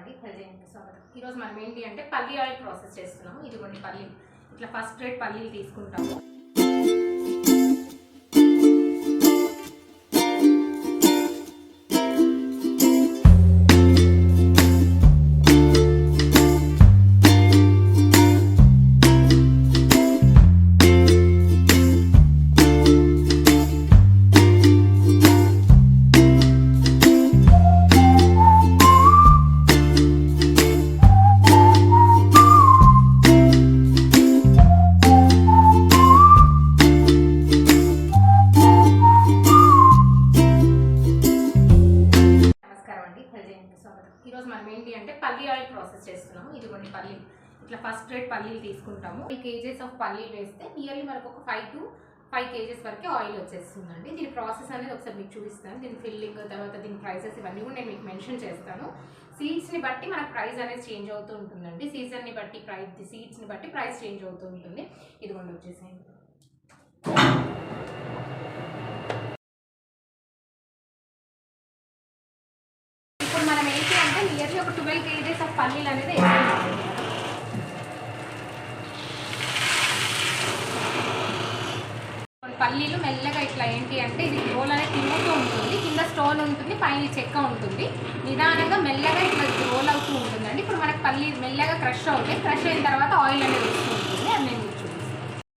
అండి హెల్దీ స్వాగతం ఈరోజు మనం ఏంటి అంటే పల్లి ఆయిల్ ప్రాసెస్ చేస్తున్నాము. ఇదిగోండి పల్లి ఇట్లా ఫస్ట్ గ్రేడ్ పల్లీలు తీసుకుంటాము. పల్లి ఆయిల్ ప్రాసెస్ చేస్తున్నాము. ఇదిగోండి పల్లి ఇట్లా ఫస్ట్ గ్రేడ్ పల్లీలు తీసుకుంటాము. ఈ కేజెస్ ఆఫ్ పల్లీలు వేస్తే నియర్లీ మనకు ఒక ఫైవ్ టు ఫైవ్ కేజెస్ వరకు ఆయిల్ వచ్చేస్తుందండి. దీని ప్రాసెస్ అనేది ఒకసారి మీకు చూపిస్తాను. దీని ఫిల్లింగ్ తర్వాత దీని ప్రైసెస్ ఇవన్నీ కూడా నేను మీకు మెన్షన్ చేస్తాను. సీడ్స్ని బట్టి మనకు ప్రైస్ అనేది చేంజ్ అవుతూ ఉంటుందండి. సీజన్ని బట్టి ప్రైస్ సీడ్స్ని బట్టి ప్రైస్ చేంజ్ అవుతూ ఉంటుంది. ఇదిగోండి వచ్చేసేయండి ఇప్పుడు మనం ఏంటి అంటే నియర్లీ ఒక ట్వెల్వ్ కేజీస్ ఆఫ్ పల్లీలు అనేది వేసుకోవాలి కొన్ని పల్లీలు మెల్లగా ఇట్లా ఏంటి అంటే ఇది రోల్ అనేది తిరుగుతూ ఉంటుంది కింద స్టోన్ ఉంటుంది పైన చెక్క ఉంటుంది. నిదానంగా మెల్లగా ఇట్లా రోల్ అవుతూ ఉంటుందండి. ఇప్పుడు మనకి పల్లీ మెల్లగా క్రష్ అవుతాయి క్రష్ అయిన తర్వాత ఆయిల్ అనేది వస్తూ ఉంటుంది. అది నేను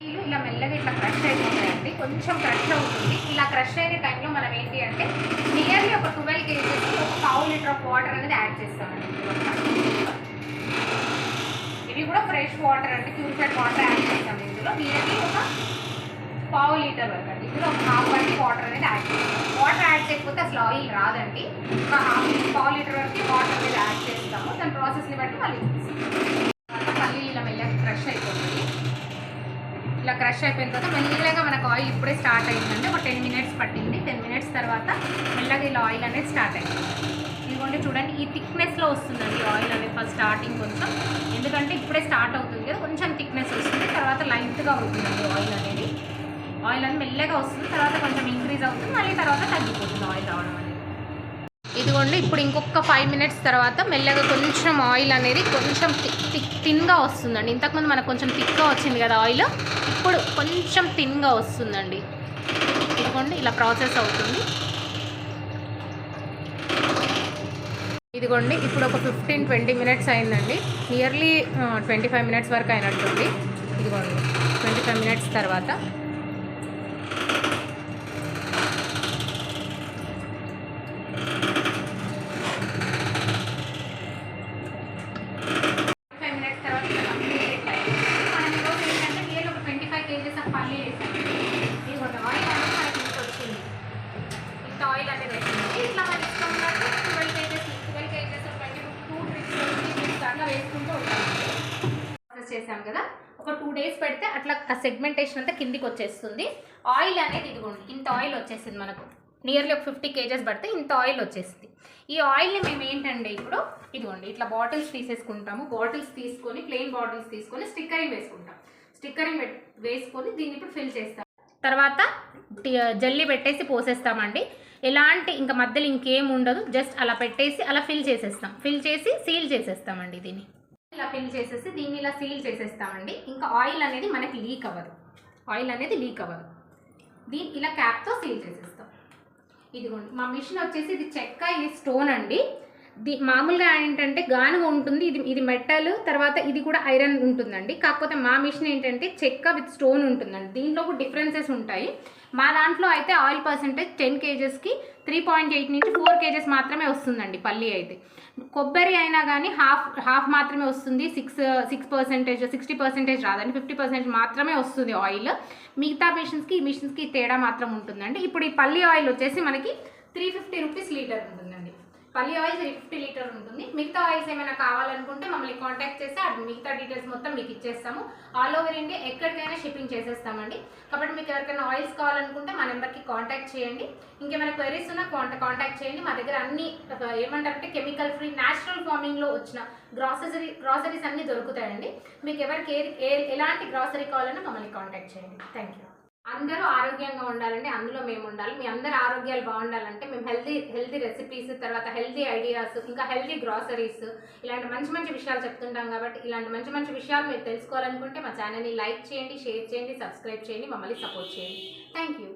పల్లీలు ఇలా మెల్లగా ఇట్లా క్రష్ అయిపోతాయండి. కొంచెం క్రష్ అవుతుంది. ఇలా క్రష్ అయిన టైంలో మనం ఏంటి అంటే నియర్లీ ఒక ట్వెల్వ్ కేజీస్ ఒక పావు లీటర్ ఆఫ్ వాటర్ అనేది యాడ్ చేస్తామండి. ఇవి కూడా ఫ్రెష్ వాటర్ అంటే ప్యూరిఫైడ్ వాటర్ యాడ్ చేస్తాం ఇందులో. నియర్లీ ఒక పావు లీటర్ వరకు అండి. ఇందులో ఒక హాఫ్ వరకు వాటర్ అనేది యాడ్ చేస్తాం వాటర్ యాడ్ చేయకపోతే అసలు ఆయిల్ రాదండి. ఒక హాఫ్ పావు లీటర్ వరకు వాటర్ అనేది యాడ్ చేస్తాము. దాని ప్రాసెస్ని బట్టి మళ్ళీ చూపిస్తాం తర్వాత పల్లీలు ఇలా మెల్లగా క్రష్ అయిపోతుంది. ఇలా క్రష్ అయిపోయిన తర్వాత మెల్లగా మనకు ఆయిల్ ఇప్పుడే స్టార్ట్ అయిందండి. ఒక టెన్ మినిట్స్ పట్టింది. టెన్ మినిట్స్ తర్వాత మెల్లగా ఇలా ఆయిల్ అనేది స్టార్ట్ అయింది. ఇదిగోండి చూడండి ఈ థిక్నెస్లో వస్తుందండి ఆయిల్ అనేది ఫస్ట్ స్టార్టింగ్ కొంచెం. ఎందుకంటే ఇప్పుడే స్టార్ట్ అవుతుంది కదా కొంచెం థిక్నెస్ వస్తుంది. తర్వాత లైట్గా అవుతుందండి ఆయిల్ అనేది. ఆయిల్ అని మెల్లగా వస్తుంది తర్వాత కొంచెం ఇంక్రీజ్ అవుతుంది మళ్ళీ తర్వాత తగ్గిపోతుంది ఆయిల్ రావడం అనేది. ఇదిగోండి ఇప్పుడు ఇంకొక ఫైవ్ మినిట్స్ తర్వాత మెల్లగా కొంచెం ఆయిల్ అనేది కొంచెం థిక్ థిన్గా వస్తుందండి. ఇంతకుముందు మనకు కొంచెం థిక్గా వచ్చింది కదా ఆయిల్ ఇప్పుడు కొంచెం థిన్గా వస్తుందండి. ఇదిగోండి ఇలా ప్రాసెస్ అవుతుంది. ఇదిగోండి ఇప్పుడు ఒక ఫిఫ్టీన్ ట్వంటీ మినిట్స్ అయిందండి. నియర్లీ ట్వంటీ ఫైవ్ మినిట్స్ వరకు అయినట్టుంది. ఇదిగోండి ట్వంటీ ఫైవ్ మినిట్స్ తర్వాత ఫైవ్ మినిట్స్ తర్వాత ఇలా కంప్లీట్ అయిపోయింది. మనం ఈరోజు ఏంటంటే నియర్లీ ఒక ట్వంటీ ఫైవ్ కేజెస్ ఆఫ్ పల్లీలు వేసాము ఇదిగోండి ఆయిల్ అనేది మనకి ఇంత వచ్చింది ఇంత ఆయిల్ అనేది వచ్చింది ఇట్లా మన ఇష్టం ఉన్నట్టు twelve kgs twelve kgs twenty two trips అట్లా వేసుకుంటూ ఉంటాం ప్రాసెస్ కదా ఒక టూ డేస్ పెడితే అట్లా ఆ సెగ్మెంటేషన్ అంతా కిందికి వచ్చేస్తుంది. ఆయిల్ అనేది ఇదిగోండి ఇంత ఆయిల్ వచ్చేసింది మనకు. నియర్లీ ఒక ఫిఫ్టీ కేజెస్ పడితే ఇంత ఆయిల్ వచ్చేసింది. ఈ ఆయిల్ని మేము ఏంటంటే ఇప్పుడు ఇదిగోండి ఇట్లా బాటిల్స్ తీసేసుకుంటాము. బాటిల్స్ తీసుకొని ప్లెయిన్ బాటిల్స్ తీసుకొని స్టిక్కరింగ్ వేసుకుంటాం. స్టిక్కరింగ్ వేసుకొని దీన్ని ఇప్పుడు ఫిల్ చేస్తాం. తర్వాత జల్లీ జల్లి పెట్టేసి పోసేస్తామండి. ఎలాంటి ఇంకా మధ్యలో ఇంకేం ఉండదు జస్ట్ అలా పెట్టేసి అలా ఫిల్ చేసేస్తాం. ఫిల్ చేసి సీల్ చేసేస్తామండి దీన్ని. ఇలా పిల్ చేసేసి దీన్ని ఇలా సీల్ చేసేస్తామండి. ఇంకా ఆయిల్ అనేది మనకి లీక్ అవ్వదు. ఆయిల్ అనేది లీక్ అవ్వదు. దీన్ని ఇలా క్యాప్తో సీల్ చేసేస్తాం. ఇదిగోండి మా మిషన్ వచ్చేసి ఇది చెక్క ఇది స్టోన్ అండి. ది మామూలుగా ఏంటంటే గానుగ ఉంటుంది ఇది ఇది మెటల్ తర్వాత ఇది కూడా ఐరన్ ఉంటుందండి. కాకపోతే మా మిషన్ ఏంటంటే చెక్క విత్ స్టోన్ ఉంటుందండి. దీంట్లో కూడా డిఫరెన్సెస్ ఉంటాయి. మా దాంట్లో అయితే ఆయిల్ పర్సంటేజ్ టెన్ కేజెస్కి త్రీ పాయింట్ ఎయిట్ నుంచి ఫోర్ కేజెస్ మాత్రమే వస్తుందండి పల్లి అయితే. కొబ్బరి అయినా కానీ హాఫ్ హాఫ్ మాత్రమే వస్తుంది. Six six percentage sixty percentage రాదండి. ఫిఫ్టీ పర్సెంట్ మాత్రమే వస్తుంది ఆయిల్ మిగతా మిషన్స్కి ఈ మిషన్స్కి తేడా మాత్రం ఉంటుందండి. ఇప్పుడు ఈ పల్లి ఆయిల్ వచ్చేసి మనకి త్రీ ఫిఫ్టీ రూపీస్ లీటర్ ఉంది పల్లి ఆయిల్ ఫిఫ్టీ లీటర్ ఉంటుంది. మిగతా ఆయిల్స్ ఏమైనా కావాలనుకుంటే మమ్మల్ని కాంటాక్ట్ చేస్తే అది మిగతా డీటెయిల్స్ మొత్తం మీకు ఇచ్చేస్తాము. ఆల్ ఓవర్ ఇండియా ఎక్కడికైనా షిప్పింగ్ చేసేస్తామండి. కాబట్టి మీకు ఎవరికైనా ఆయిల్స్ కావాలనుకుంటే మా నెంబర్కి కాంటాక్ట్ చేయండి. ఇంకేమైనా క్వైరీస్ ఉన్నా కాంటాక్ట్ చేయండి. మా దగ్గర అన్ని ఏమంటారంటే కెమికల్ ఫ్రీ న్యాచురల్ ఫార్మింగ్లో వచ్చిన గ్రాసరీ గ్రాసరీస్ అన్నీ దొరుకుతాయండి. మీకు ఎవరికి ఏ- ఎలాంటి గ్రాసరీ కావాలన్నా మమ్మల్ని కాంటాక్ట్ చేయండి. థ్యాంక్ యూ అందరూ ఆరోగ్యంగా ఉండాలంటే అందులో మేము ఉండాలి. మీ అందరి ఆరోగ్యాలు బాగుండాలంటే మేము హెల్తీ హెల్తీ రెసిపీస్ తర్వాత హెల్తీ ఐడియాస్ ఇంకా హెల్తీ గ్రాసరీస్ ఇలాంటి మంచి మంచి విషయాలు చెప్తుంటాం కాబట్టి ఇలాంటి మంచి మంచి విషయాలు మీరు తెలుసుకోవాలనుకుంటే మా ఛానల్ని లైక్ చేయండి షేర్ చేయండి సబ్స్క్రైబ్ చేయండి మమ్మల్ని సపోర్ట్ చేయండి. Thank you